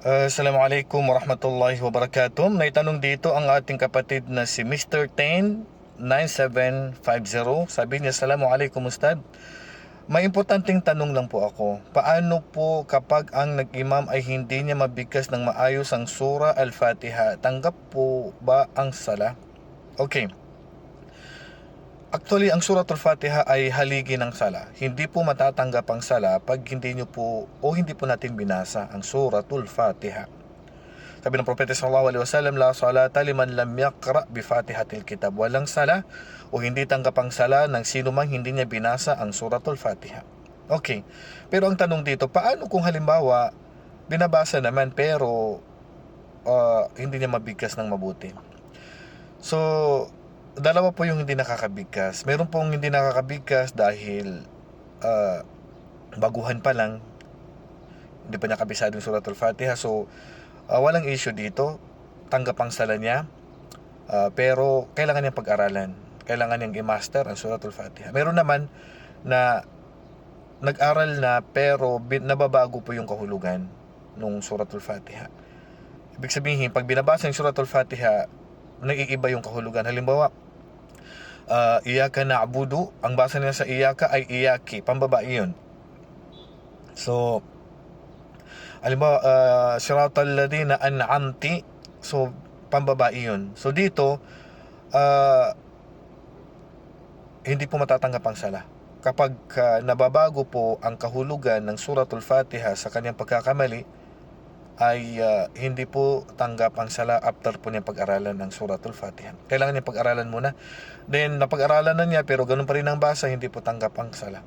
Uh, Assalamualaikum warahmatullahi wabarakatuh. May tanong dito ang ating kapatid na si Mr. 10 9750. Sabi niya, Assalamualaikum Ustad. May importanteng tanong lang po ako. Paano po kapag ang nag-imam ay hindi niya mabigkas ng maayos ang sura al-Fatiha? Tanggap po ba ang sala? Okay. Actually, ang suratul Fatiha ay haligi ng sala. Hindi po matatanggap ang sala pag hindi nyo po o hindi po natin binasa ang suratul Fatiha. Sabi ng Propeta sallallahu alaihi wasallam, la salata liman lam yaqra bi Fatihatil kitab. Walang sala o hindi tanggap ang sala ng sino mang hindi niya binasa ang suratul Fatiha. Okay. Pero ang tanong dito, paano kung halimbawa binabasa naman pero uh, hindi niya mabigkas ng mabuti? So, dalawa po yung hindi nakakabigkas. Meron pong hindi nakakabigkas dahil uh, baguhan pa lang. Hindi pa niya kabisado yung suratul Fatiha. So, uh, walang issue dito. Tanggap ang sala niya. Uh, pero, kailangan niyang pag-aralan. Kailangan niyang i-master ang suratul Fatiha. Meron naman na nag-aral na pero bin, nababago po yung kahulugan nung suratul Fatiha. Ibig sabihin, pag binabasa yung suratul Fatiha, nag-iiba yung kahulugan. Halimbawa, uh, iyaka na ang basa niya sa iyaka ay iyaki, pambabae yun. So, halimbawa, uh, siratal ladina an'amti, so, pambabae yun. So, dito, uh, hindi po matatanggap ang sala. Kapag uh, nababago po ang kahulugan ng suratul Fatiha sa kanyang pagkakamali, ay uh, hindi po tanggap ang sala after po niya pag-aralan ng suratul Fatiha. Kailangan niya pag-aralan muna. Then, napag-aralan na niya pero ganun pa rin ang basa, hindi po tanggap ang sala.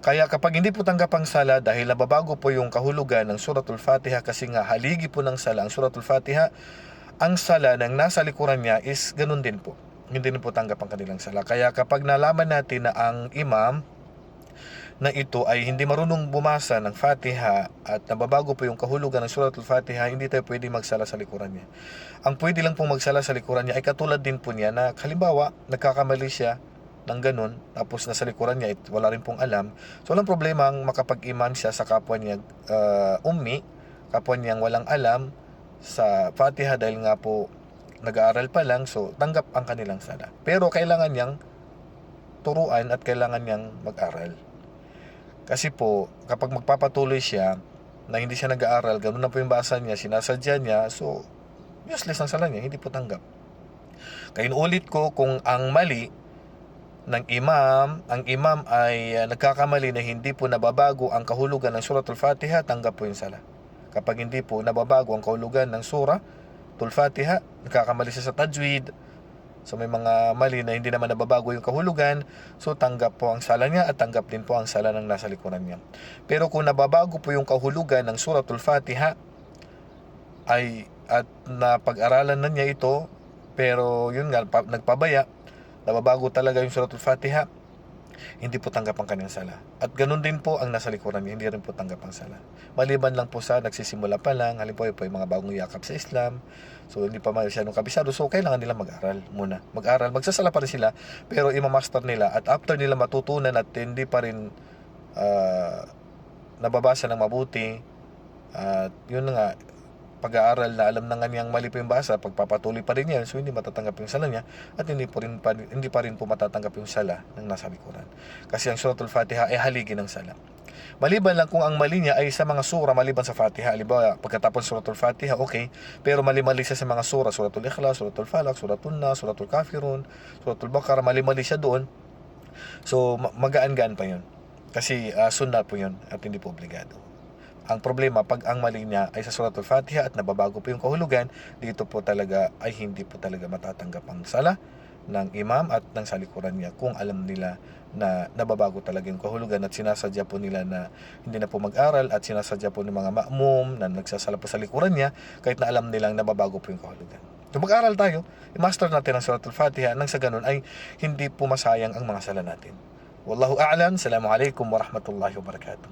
Kaya kapag hindi po tanggap ang sala dahil nababago po yung kahulugan ng suratul Fatiha kasi nga haligi po ng sala ang suratul Fatiha, ang sala ng nasa likuran niya is ganun din po. Hindi din po tanggap ang kanilang sala. Kaya kapag nalaman natin na ang imam na ito ay hindi marunong bumasa ng Fatiha at nababago po yung kahulugan ng Suratul Fatiha, hindi tayo pwede magsala sa likuran niya. Ang pwede lang pong magsala sa likuran niya ay katulad din po niya na halimbawa, nagkakamali siya ng ganun, tapos nasa likuran niya, it, wala rin pong alam. So, walang problema ang makapag-iman siya sa kapwa niya uh, ummi, kapwa niyang walang alam sa Fatiha dahil nga po nag-aaral pa lang, so tanggap ang kanilang sala. Pero kailangan niyang turuan at kailangan niyang mag-aral. Kasi po, kapag magpapatuloy siya, na hindi siya nag-aaral, ganun na po yung basa niya, sinasadya niya, so, useless ang sala niya, hindi po tanggap. Kaya ulit ko, kung ang mali ng imam, ang imam ay uh, nagkakamali na hindi po nababago ang kahulugan ng suratul Fatiha, tanggap po yung sala. Kapag hindi po nababago ang kahulugan ng surah, tul Fatiha, nagkakamali siya sa tajwid, So may mga mali na hindi naman nababago yung kahulugan, so tanggap po ang sala niya at tanggap din po ang sala ng nasa likuran niya. Pero kung nababago po yung kahulugan ng suratul Fatiha, ay at napag-aralan na niya ito, pero yun nga, pa, nagpabaya, nababago talaga yung suratul Fatiha, hindi po tanggap ang kanyang sala. At ganun din po ang nasa likuran niya, hindi rin po tanggap ang sala. Maliban lang po sa nagsisimula pa lang, halimbawa po yung mga bagong yakap sa Islam, so hindi pa masyadong kabisado, so kailangan nila mag-aral muna. Mag-aral, magsasala pa rin sila, pero imamaster nila at after nila matutunan at hindi pa rin uh, nababasa ng mabuti, at uh, yun nga, pag-aaral na alam na nga niyang mali po yung basa, pagpapatuloy pa rin yan, so hindi matatanggap yung sala niya at hindi, po rin pa, hindi pa rin po matatanggap yung sala ng nasa likuran. Kasi ang suratul Fatiha ay haligi ng sala. Maliban lang kung ang mali niya ay sa mga sura maliban sa Fatiha. Halimbawa, pagkatapos suratul Fatiha, okay. Pero mali-mali siya sa mga sura, suratul Ikhlas, suratul Falak, suratul Nas, suratul Kafirun, suratul Baqarah, mali-mali siya doon. So, magaan-gaan pa yun. Kasi uh, sunna po yun at hindi po obligado. Ang problema, pag ang mali niya ay sa suratul Fatiha at nababago po yung kahulugan, dito po talaga ay hindi po talaga matatanggap ang sala ng imam at ng salikuran niya kung alam nila na nababago talaga yung kahulugan at sinasadya po nila na hindi na po mag-aral at sinasadya po ng mga ma'mum na nagsasala po sa likuran niya kahit na alam nilang nababago po yung kahulugan. So mag-aral tayo, i-master natin ang suratul Fatiha nang sa ganun ay hindi po masayang ang mga sala natin. Wallahu a'lam. Assalamualaikum warahmatullahi wabarakatuh.